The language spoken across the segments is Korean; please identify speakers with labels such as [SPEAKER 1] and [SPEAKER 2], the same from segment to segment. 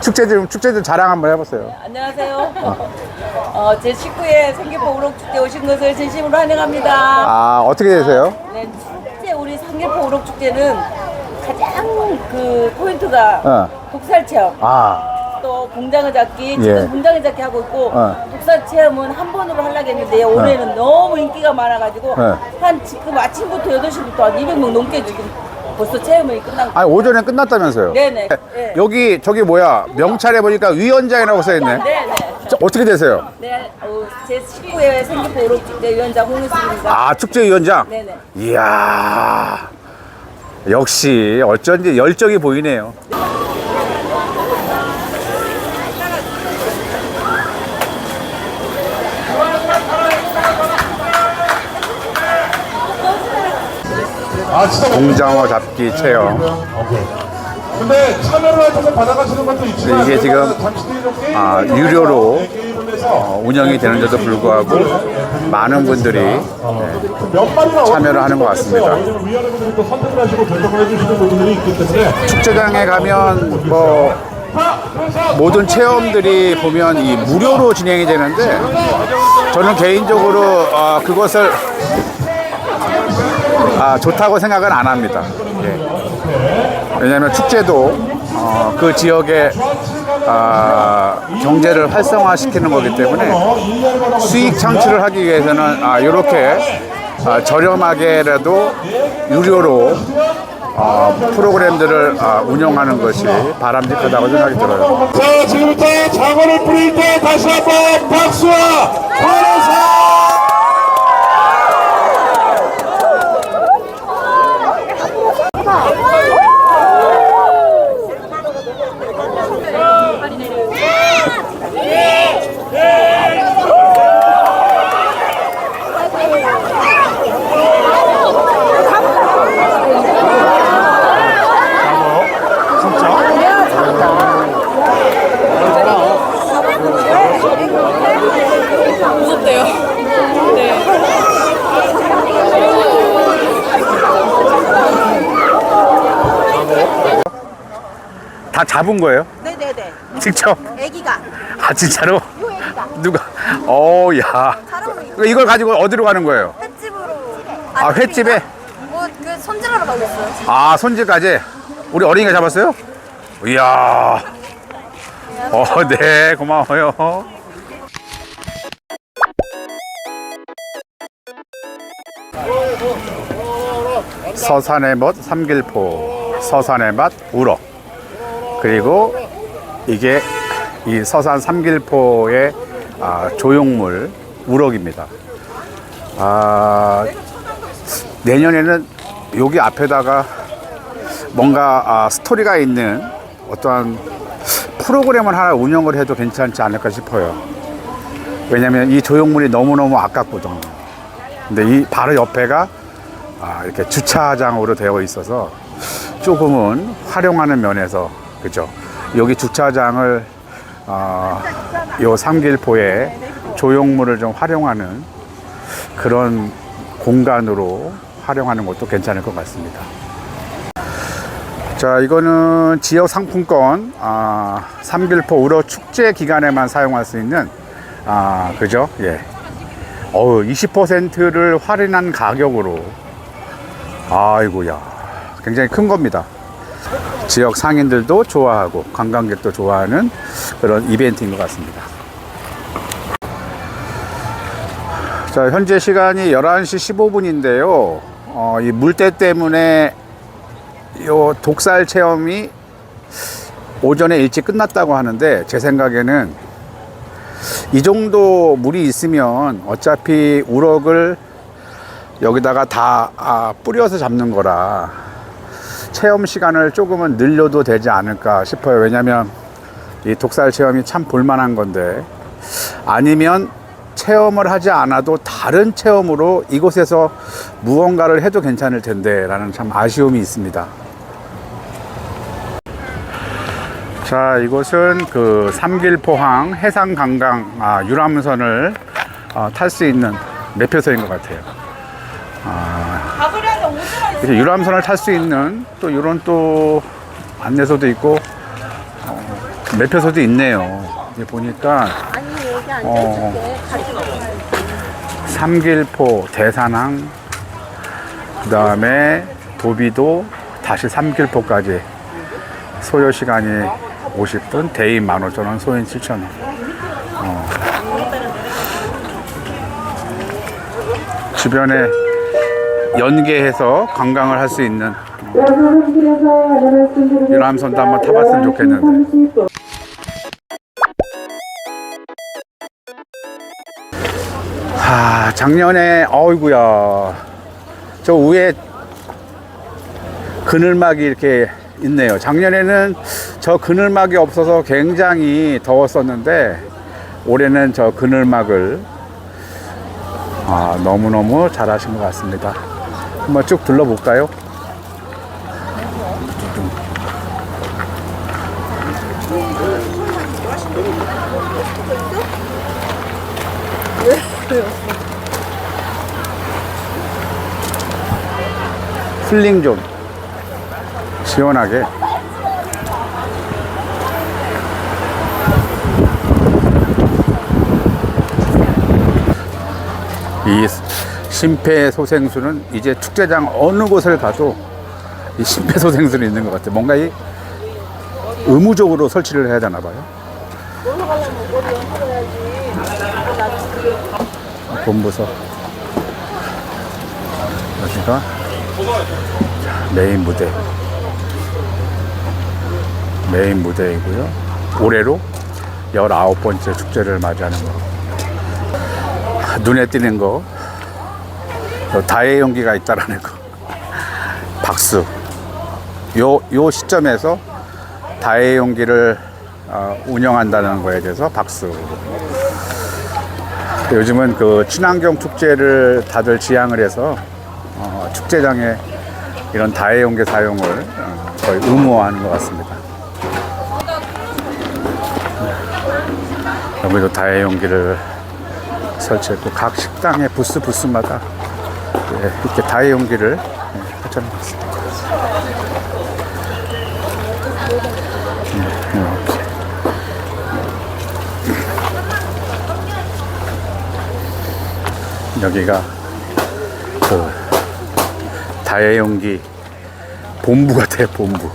[SPEAKER 1] 축제 좀 축제 좀 자랑 한번 해보세요.
[SPEAKER 2] 안녕하세요. 어, 제 식구의 생계포 우럭축제 오신 것을 진심으로 환영합니다.
[SPEAKER 1] 아 어떻게 되세요?
[SPEAKER 2] 네, 축제 우리 삼계포 우럭축제는 가장 그 포인트가
[SPEAKER 1] 어.
[SPEAKER 2] 독살 체험.
[SPEAKER 1] 아,
[SPEAKER 2] 또 공장의 잡기
[SPEAKER 1] 예.
[SPEAKER 2] 지금 공장의 잡기 하고 있고
[SPEAKER 1] 어.
[SPEAKER 2] 독살 체험은 한 번으로 하려고 했는데 올해는 너무 인기가 많아가지고
[SPEAKER 1] 어.
[SPEAKER 2] 한 지금 아침부터 8시부터 한 200명 넘게 지금 벌써 체험이 끝난 거
[SPEAKER 1] 아니 오전에 끝났다면서요?
[SPEAKER 2] 네네 네.
[SPEAKER 1] 여기 저기 뭐야 명찰에 보니까 위원장이라고 써 있네.
[SPEAKER 2] 네네
[SPEAKER 1] 자, 어떻게 되세요?
[SPEAKER 2] 네, 어, 제 식구의 생기포 우럭축제 위원장 홍일수입니다
[SPEAKER 1] 아 축제 위원장.
[SPEAKER 2] 네네
[SPEAKER 1] 이야 역시 어쩐지 열정이 보이네요. 공장어 잡기 체험.
[SPEAKER 3] 오케이. 근데 참여를 하셔서 받아가시는 것도 있지만
[SPEAKER 1] 이게 지금, 아, 유료로 어, 운영이 되는데도 불구하고 많은 분들이
[SPEAKER 3] 몇 마리나
[SPEAKER 1] 참여를 하는 것 같습니다. 축제장에 가면 뭐 모든 체험들이 보면 이 무료로 진행이 되는데 저는 개인적으로 어, 그것을 아, 좋다고 생각은 안 합니다. 예. 왜냐하면 축제도 어, 그 지역의 아, 경제를 활성화시키는 거기 때문에 수익 창출을 하기 위해서는 아, 이렇게 아, 저렴하게라도 유료로 어, 프로그램들을 아, 운영하는 것이 바람직하다고 생각이 들어요.
[SPEAKER 3] 자 지금부터 장어를 뿌릴 때 다시 한번 박수와 환호성
[SPEAKER 1] 다 잡은 거예요?
[SPEAKER 4] 네네네.
[SPEAKER 1] 직접?
[SPEAKER 4] 애기가
[SPEAKER 1] 아 진짜로?
[SPEAKER 4] 요 애기가
[SPEAKER 1] 누가? 어, 야.
[SPEAKER 4] 자랑으로
[SPEAKER 1] 이걸 가지고 어디로 가는 거예요?
[SPEAKER 4] 횟집으로.
[SPEAKER 1] 아, 횟집에?
[SPEAKER 4] 뭐그 손질하러 가고 있어요.
[SPEAKER 1] 아, 손질까지? 우리 어린이가 잡았어요? 이야. 어, 네, 고마워요. 서산의 멋 삼길포, 서산의 맛 우럭. 그리고 이게 이 서산 삼길포의 아, 조형물 우럭입니다. 아, 내년에는 여기 앞에다가 뭔가 아, 스토리가 있는 어떠한 프로그램을 하나 운영을 해도 괜찮지 않을까 싶어요. 왜냐면 이 조형물이 너무너무 아깝거든요. 근데 이 바로 옆에가 아, 이렇게 주차장으로 되어 있어서 조금은 활용하는 면에서 그죠. 여기 주차장을 어, 요 삼길포에 조형물을 좀 활용하는 그런 공간으로 활용하는 것도 괜찮을 것 같습니다. 자, 이거는 지역 상품권, 아, 삼길포 우러 축제 기간에만 사용할 수 있는, 아, 그죠? 예. 어우, 20%를 할인한 가격으로, 아이고야, 굉장히 큰 겁니다. 지역 상인들도 좋아하고, 관광객도 좋아하는 그런 이벤트인 것 같습니다. 자, 현재 시간이 11시 15분인데요. 어, 이 물때 때문에 요 독살 체험이 오전에 일찍 끝났다고 하는데 제 생각에는 이 정도 물이 있으면 어차피 우럭을 여기다가 다 아, 뿌려서 잡는 거라 체험 시간을 조금은 늘려도 되지 않을까 싶어요. 왜냐면 이 독살 체험이 참 볼만한 건데 아니면 체험을 하지 않아도 다른 체험으로 이곳에서 무언가를 해도 괜찮을 텐데 라는 참 아쉬움이 있습니다. 자, 이곳은 그 삼길포항 해상관광 아, 유람선을 아, 탈수 있는 매표소인 것 같아요. 아, 이렇게 유람선을 탈 수 있는 또 이런 또 안내소도 있고 매표소도 있네요. 이게 보니까 어. 삼길포 대산항 그 다음에 도비도 다시 삼길포까지 소요 시간이 50분 대인 15,000원 소인 7,000원 어. 주변에 연계해서 관광을 할 수 있는 유람선도 한번 타봤으면 좋겠는데 아, 작년에 어이구야. 저 위에 그늘막이 이렇게 있네요. 작년에는 저 그늘막이 없어서 굉장히 더웠었는데 올해는 저 그늘막을 아, 너무너무 잘하신 것 같습니다. 한번 쭉 둘러볼까요? 힐링 좀 시원하게 이 심폐소생술은 이제 축제장 어느 곳을 가도 이 심폐소생술이 있는 것 같아요. 뭔가 이 의무적으로 설치를 해야 되나 봐요. 본부서. 자, 메인 무대. 메인 무대이고요. 올해로 19번째 축제를 맞이하는 거. 눈에 띄는 거. 저 다의 용기가 있다라는 거 박수 요, 요 시점에서 다의 용기를 어, 운영한다는 거에 대해서 박수 요즘은 그 친환경 축제를 다들 지향을 해서 어, 축제장에 이런 다회용기 사용을 어, 거의 의무화하는 것 같습니다. 여기도 다회용기를 설치했고 각 식당의 부스 부스마다 예, 이렇게 다회용기를 예, 설치해놨습니다. 음, 이렇게. 여기가 그 다해용기 본부 같아요 본부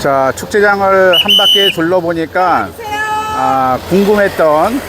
[SPEAKER 1] 자 축제장을 한 바퀴 둘러보니까 아, 궁금했던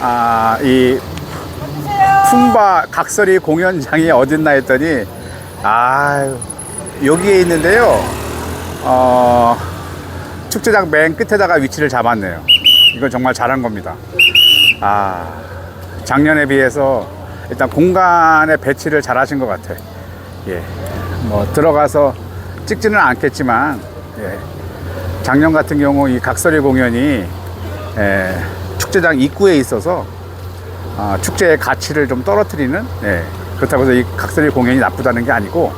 [SPEAKER 1] 아, 이 품바 각설이 공연장이 어딨나 했더니 아 여기에 있는데요 어, 축제장 맨 끝에다가 위치를 잡았네요. 이건 정말 잘한 겁니다. 아, 작년에 비해서 일단 공간의 배치를 잘 하신 것 같아. 예. 뭐, 들어가서 찍지는 않겠지만, 예. 작년 같은 경우 이 각설이 공연이, 예, 축제장 입구에 있어서, 아, 축제의 가치를 좀 떨어뜨리는, 예. 그렇다고 해서 이 각설이 공연이 나쁘다는 게 아니고,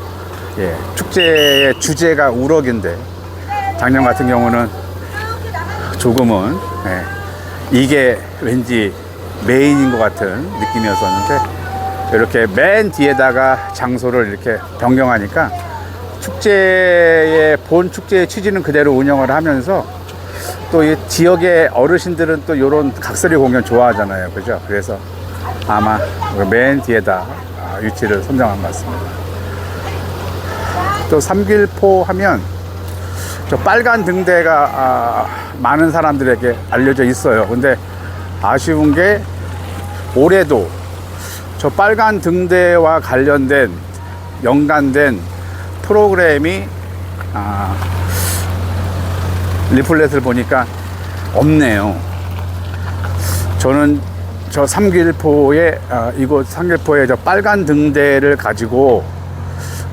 [SPEAKER 1] 예, 축제의 주제가 우럭인데 작년 같은 경우는 조금은 예, 이게 왠지 메인인 것 같은 느낌이었었는데 이렇게 맨 뒤에다가 장소를 이렇게 변경하니까 축제의 본 축제의 취지는 그대로 운영을 하면서 또 이 지역의 어르신들은 또 이런 각설이 공연 좋아하잖아요, 그죠? 그래서 아마 맨 뒤에다 아, 위치를 선정한 것 같습니다. 또 삼길포 하면 저 빨간 등대가 아, 많은 사람들에게 알려져 있어요. 근데 아쉬운 게 올해도 저 빨간 등대와 관련된 연관된 프로그램이 아, 리플렛을 보니까 없네요. 저는 저 삼길포에 아, 이곳 삼길포에 저 빨간 등대를 가지고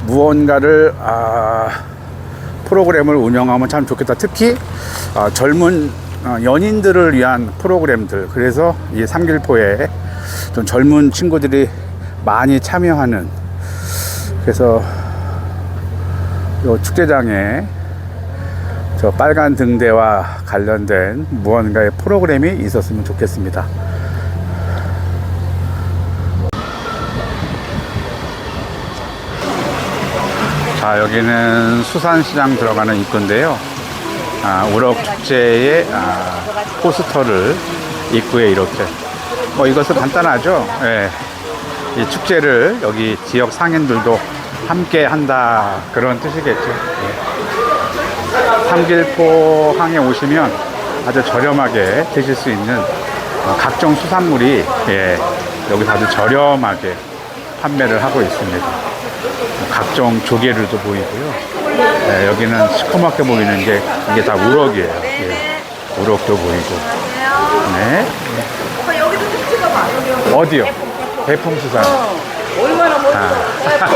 [SPEAKER 1] 무언가를 아, 프로그램을 운영하면 참 좋겠다. 특히 아, 젊은 어, 연인들을 위한 프로그램들. 그래서 이 삼길포에 좀 젊은 친구들이 많이 참여하는 그래서 요 축제장에 저 빨간 등대와 관련된 무언가의 프로그램이 있었으면 좋겠습니다. 자, 여기는 수산시장 들어가는 입구인데요. 아, 우럭축제의 아, 포스터를 입구에 이렇게. 뭐 이것은 간단하죠. 예. 이 축제를 여기 지역 상인들도 함께 한다 그런 뜻이겠죠. 예. 삼길포 항에 오시면 아주 저렴하게 드실 수 있는 어, 각종 수산물이 예, 여기서 아주 저렴하게 판매를 하고 있습니다. 각종 조개류도 보이고요. 예, 여기는 시커멓게 보이는 게 이게 다 우럭이에요. 예, 우럭도 보이고. 네.
[SPEAKER 2] 찍어봐.
[SPEAKER 1] 어디요? 대풍수산.
[SPEAKER 2] 얼마나 멋있어.
[SPEAKER 1] 아.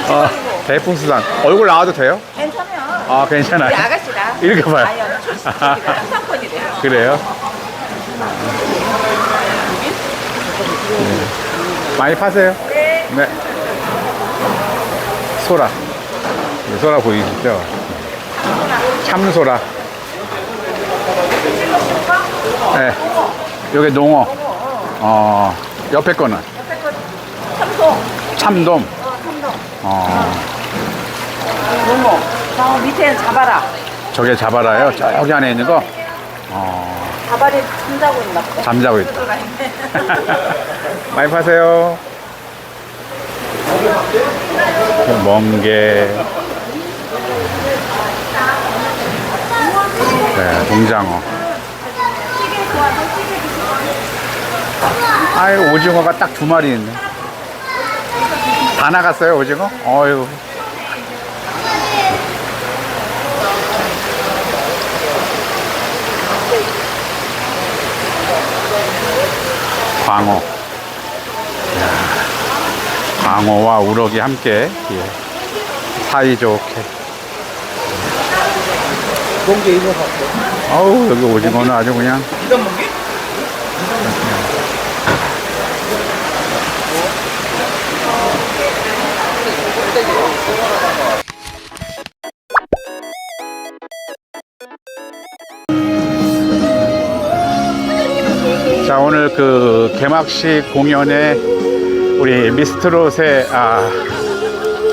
[SPEAKER 2] 언니도 하나
[SPEAKER 1] 어,
[SPEAKER 2] 찍어주고.
[SPEAKER 1] 대풍수산. 얼굴 나와도 돼요?
[SPEAKER 2] 괜찮아요.
[SPEAKER 1] 아,
[SPEAKER 2] 우리
[SPEAKER 1] 괜찮아요.
[SPEAKER 2] 아가씨라.
[SPEAKER 1] 이렇게 봐요.
[SPEAKER 2] 아니요. 출석이가 상권이래요.
[SPEAKER 1] 그래요? 네. 많이 파세요?
[SPEAKER 2] 네.
[SPEAKER 1] 네. 소라. 네, 소라 보이시죠? 참소라. 네. 요게 농어. 어, 옆에 거는
[SPEAKER 2] 참소.
[SPEAKER 1] 참돔. 어,
[SPEAKER 2] 농어. 저 밑에는 잡아라.
[SPEAKER 1] 저게 잡아라요. 저기 안에 있는 거. 어,
[SPEAKER 2] 자발이 참자고 있나 보다.
[SPEAKER 1] 잠자고 있다. 많이 파세요. 멍게. 네, 동장어. 아유, 오징어가 딱 두 마리 있네. 다 나갔어요, 오징어? 어유. 광어. 이야, 광어와 우럭이 함께 예, 사이좋게.
[SPEAKER 5] 이거 봤어.
[SPEAKER 1] 아우 여기 오징어는 아주 그냥 그 개막식 공연에 우리 미스트롯의 아,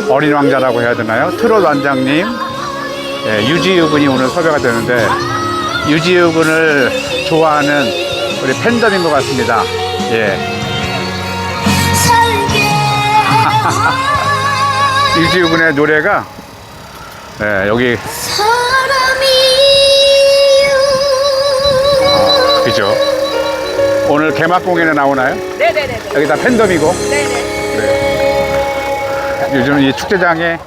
[SPEAKER 1] 어린 왕자라고 해야 되나요? 트롯 완장님 예, 유지유 군이 오늘 섭외가 되는데 유지유 군을 좋아하는 우리 팬덤인 것 같습니다. 예. 유지유 군의 노래가 예, 여기 그죠? 오늘 개막 공연에 나오나요?
[SPEAKER 2] 네네네.
[SPEAKER 1] 여기 다 팬덤이고
[SPEAKER 2] 네네.
[SPEAKER 1] 요즘 이 축제장에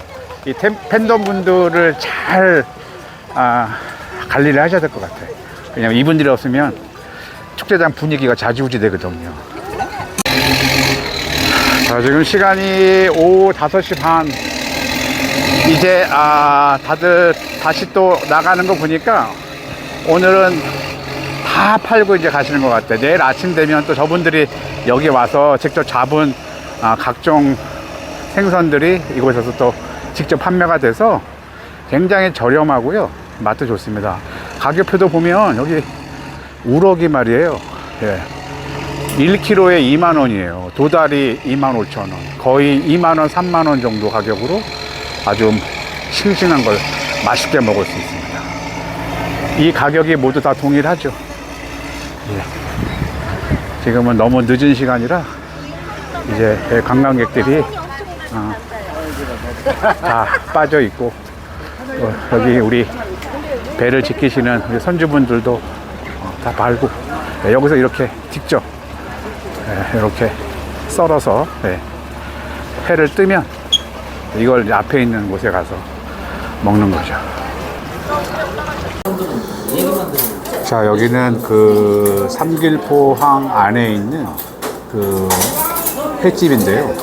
[SPEAKER 1] 이 템- 팬덤 분들을 잘 아, 관리를 하셔야 될 것 같아요. 왜냐면 이분들이 없으면 축제장 분위기가 자지우지 되거든요. 자, 지금 시간이 오후 5시 반. 이제 아, 다들 다시 또 나가는 거 보니까 오늘은 다 팔고 이제 가시는 것 같아요. 내일 아침 되면 또 저분들이 여기 와서 직접 잡은 아, 각종 생선들이 이곳에서 또 직접 판매가 돼서 굉장히 저렴하고요. 맛도 좋습니다. 가격표도 보면 여기 우럭이 말이에요. 예. 1kg에 2만 원이에요. 도다리 2만 5천 원. 거의 2만 원, 3만 원 정도 가격으로 아주 싱싱한 걸 맛있게 먹을 수 있습니다. 이 가격이 모두 다 동일하죠. 예. 지금은 너무 늦은 시간이라 이제 관광객들이 어, 다 빠져 있고 어, 여기 우리 배를 지키시는 우리 선주분들도 어, 다 말고 네, 여기서 이렇게 직접 네, 이렇게 썰어서 네, 회를 뜨면 이걸 앞에 있는 곳에 가서 먹는 거죠. 자 여기는 그 삼길포항 안에 있는 그 횟집인데요.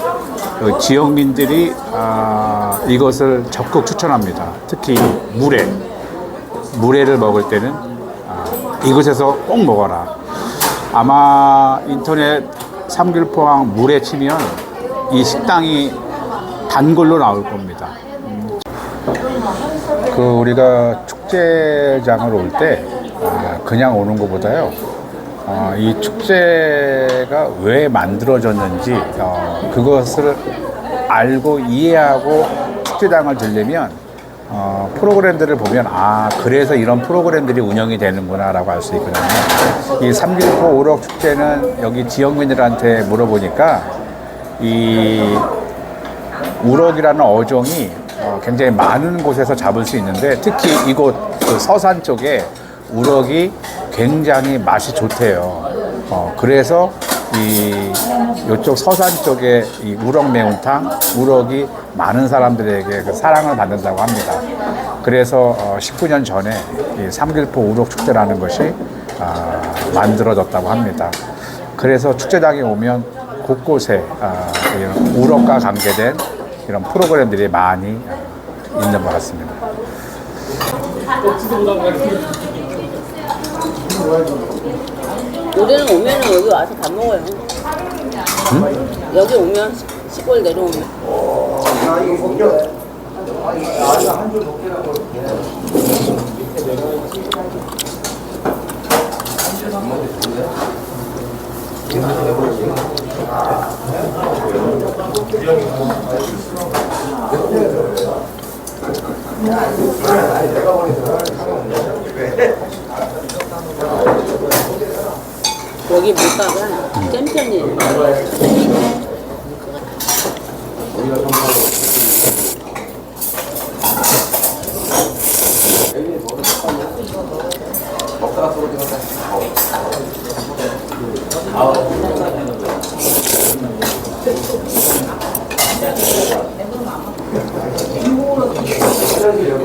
[SPEAKER 1] 여기 지역민들이 아, 이것을 적극 추천합니다. 특히 물회, 물회를 먹을 때는 아, 이곳에서 꼭 먹어라. 아마 인터넷 삼길포항 물회 치면 이 식당이 단골로 나올 겁니다. 음. 그 우리가 축제장을 올때 아, 그냥 오는 것보다요. 어, 이 축제가 왜 만들어졌는지 어, 그것을 알고 이해하고 축제장을 들려면 어, 프로그램들을 보면 아 그래서 이런 프로그램들이 운영이 되는구나라고 알 수 있거든요. 이 삼길포 오록 축제는 여기 지역민들한테 물어보니까 이 우럭이라는 어종이 어, 굉장히 많은 곳에서 잡을 수 있는데 특히 이곳 그 서산 쪽에 우럭이 굉장히 맛이 좋대요. 어, 그래서 이 이쪽 서산 쪽에 이 우럭 매운탕, 우럭이 많은 사람들에게 그 사랑을 받는다고 합니다. 그래서 어, 19년 전에 이 삼길포 우럭 축제라는 것이 아, 만들어졌다고 합니다. 그래서 축제장에 오면 곳곳에 아, 이런 우럭과 관계된 이런 프로그램들이 많이 아, 있는 것 같습니다.
[SPEAKER 2] 우리는 오면은 여기 와서 밥 먹어요. 여기 오면 시- 시골 내려오면. 여기 물가가 챔피언이에요.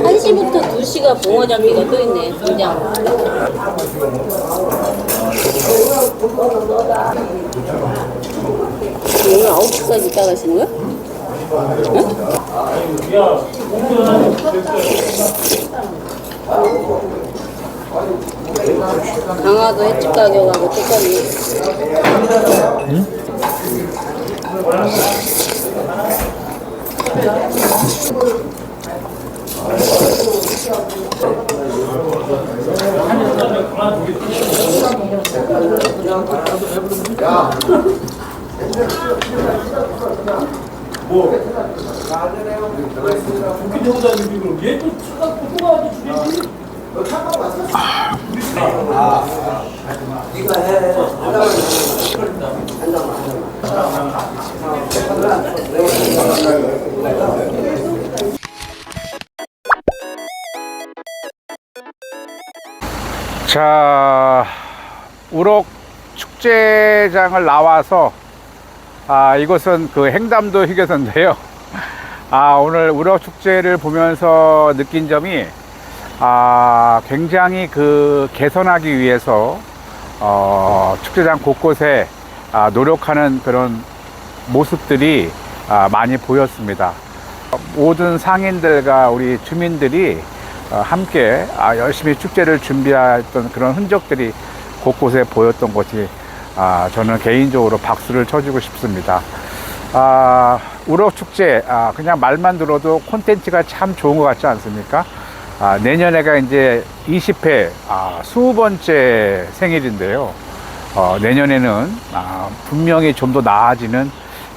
[SPEAKER 2] 한시부터 2시가 붕어 잡기가 또 있네, 분장. 오늘 9시까지 있다 가시는 거야? 응? 강화도 횟집 가격하고 똑같 네.
[SPEAKER 1] 자, 우럭 축제장을 나와서 아, 이곳은 그 행담도 휴게소인데요. 아, 오늘 우럭 축제를 보면서 느낀 점이 아, 굉장히 그 개선하기 위해서 어, 축제장 곳곳에 아, 노력하는 그런 모습들이 아, 많이 보였습니다. 모든 상인들과 우리 주민들이 어, 함께 아, 열심히 축제를 준비했던 그런 흔적들이 곳곳에 보였던 것이 아, 저는 개인적으로 박수를 쳐주고 싶습니다. 아, 우럭 축제 아, 그냥 말만 들어도 콘텐츠가 참 좋은 것 같지 않습니까? 아, 내년에가 이제 20회 아, 20번째 생일인데요. 어, 내년에는 아, 분명히 좀 더 나아지는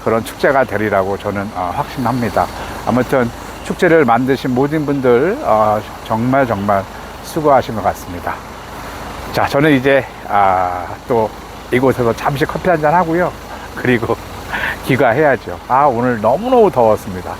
[SPEAKER 1] 그런 축제가 되리라고 저는 어, 확신합니다. 아무튼 축제를 만드신 모든 분들 어, 정말 정말 수고하신 것 같습니다. 자, 저는 이제 아, 또 이곳에서 잠시 커피 한잔 하고요. 그리고 귀가해야죠. 아, 오늘 너무너무 더웠습니다.